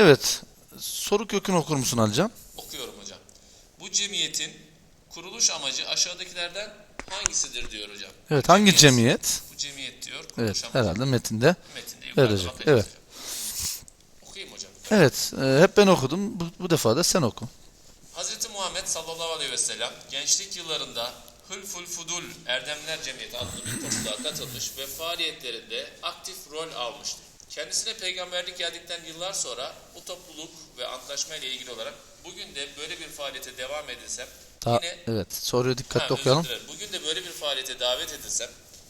Evet. Soru kökünü okur musun Alican? Okuyorum hocam. Bu cemiyetin kuruluş amacı aşağıdakilerden hangisidir diyor hocam. Evet. Hangi cemiyet? Bu cemiyet diyor. Kuruluş Evet. amacı. Herhalde metinde. Metinde verecek, evet. Okuyayım hocam. Evet. e, hep ben okudum. Bu, bu defa da sen oku. Hazreti Muhammed sallallahu aleyhi ve sellem gençlik yıllarında Hülful Fudul Erdemler Cemiyeti adlı bir topluluğa katılmış ve faaliyetlerinde aktif rol almıştır. Kendisine peygamberlik geldikten yıllar sonra bu topluluk ve antlaşma ile ilgili olarak bugün de böyle bir faaliyete devam edilsem Ta- yine evet. Soruyu Ha, dikkatli özür okuyalım. dilerim. Bugün de böyle bir faaliyete davet edilsem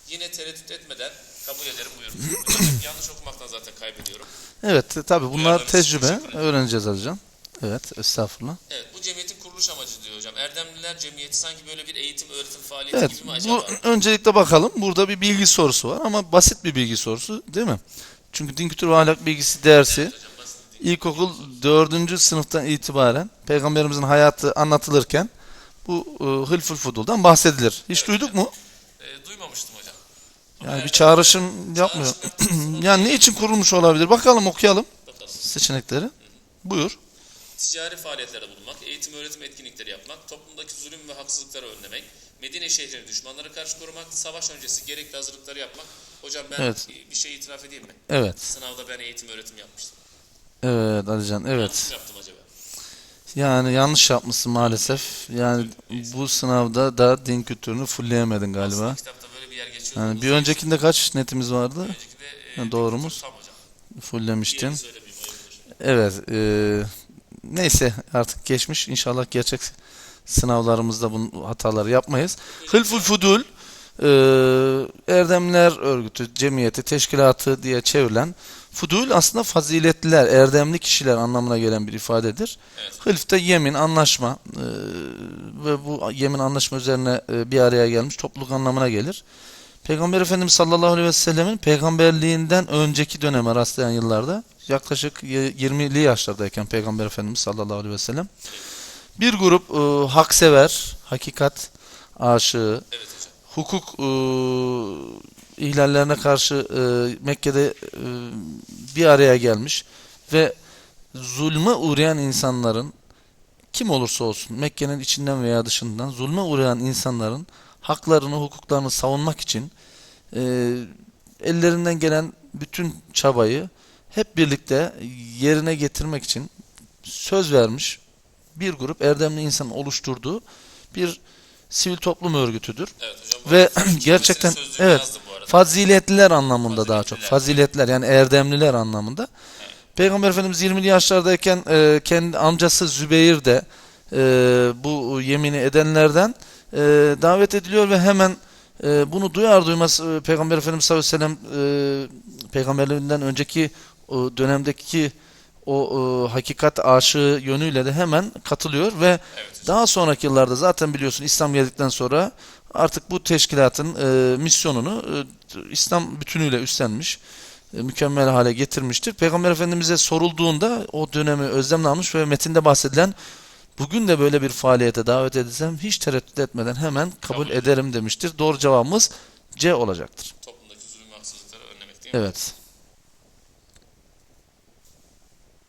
yine tereddüt etmeden kabul ederim buyurun. Yanlış okumaktan zaten kaybediyorum. Evet. Tabii bunlar tecrübe. Öğreneceğiz Alican. Evet. Estağfurullah. Evet bu cemiyetin kuruluş amacı diyor hocam. Erdemliler Cemiyeti sanki böyle bir eğitim öğretim faaliyeti Evet. gibi mi acaba? Bu öncelikle bakalım. Burada bir bilgi sorusu var ama basit bir bilgi sorusu değil mi? Çünkü din kültürü ve ahlak bilgisi dersi Evet. İlkokul 4. sınıftan itibaren Peygamberimizin hayatı anlatılırken bu e, Hılful Fudul'dan bahsedilir. Hiç duyduk mu? Ee, duymamıştım hocam. Yani bir evet, çağrışım yapmıyor. yani ne için kurulmuş olabilir? Bakalım okuyalım bakalım. seçenekleri. Buyur. Ticari faaliyetlerde bulunmak, eğitim öğretim etkinlikleri yapmak, toplumdaki zulüm ve haksızlıkları önlemek, Medine şehrini düşmanlara karşı korumak, savaş öncesi gerekli hazırlıkları yapmak. Hocam ben Evet. bir şey itiraf edeyim mi? Evet. Sınavda ben eğitim öğretim yapmıştım. Evet Alican Yanlış evet. mı yaptım acaba? Yani yanlış yapmışsın maalesef. Yani bu sınavda da din kültürünü fullleyemedin galiba. Aslında kitapta böyle bir yer geçiyor. Yani bir öncekinde kaç netimiz vardı? önceki de Ha, e, doğrumuz. Söylemeyeyim o yapılır. Evet. e, neyse artık geçmiş. İnşallah gerçek sınavlarımızda bu hataları yapmayız. Hılful Fudul e, Erdemler Örgütü, Cemiyeti, Teşkilatı diye çevrilen Fudul aslında faziletliler, erdemli kişiler anlamına gelen bir ifadedir. Evet. Hılf de yemin, anlaşma e, ve bu yemin anlaşma üzerine e, bir araya gelmiş topluluk anlamına gelir. Peygamber Efendimiz sallallahu aleyhi ve sellemin peygamberliğinden önceki döneme rastlayan yıllarda yaklaşık y- 20'li yaşlardayken Peygamber Efendimiz sallallahu aleyhi ve sellem bir grup e, haksever, hakikat aşığı, Evet hukuk e, ihlallerine karşı e, Mekke'de e, bir araya gelmiş ve zulme uğrayan insanların kim olursa olsun Mekke'nin içinden veya dışından zulme uğrayan insanların haklarını, hukuklarını savunmak için e, ellerinden gelen bütün çabayı hep birlikte yerine getirmek için söz vermiş bir grup erdemli insan oluşturduğu bir sivil toplum örgütüdür. Evet hocam. Ve gerçekten evet faziletliler anlamında daha çok. Faziletliler. Faziletler yani erdemliler anlamında. Peygamber Efendimiz 20'li yaşlardayken e, kendi amcası Zübeyir de e, bu yemini edenlerden e, davet ediliyor ve hemen e, bunu duyar duymaz e, Peygamber Efendimiz sallallahu aleyhi ve sellem e, peygamberliğinden önceki o dönemdeki o e, hakikat aşığı yönüyle de hemen katılıyor ve Evet daha sonraki yıllarda zaten biliyorsun İslam geldikten sonra artık bu teşkilatın e, misyonunu e, İslam bütünüyle üstlenmiş, e, mükemmel hale getirmiştir. Peygamber Efendimiz'e sorulduğunda o dönemi özlemle almış ve metinde bahsedilen bugün de böyle bir faaliyete davet edilsem hiç tereddüt etmeden hemen kabul Kabul ederim demiştir. Doğru cevabımız C olacaktır. Toplumdaki zulüm ve haksızlıkları önlemek değil mi? Evet.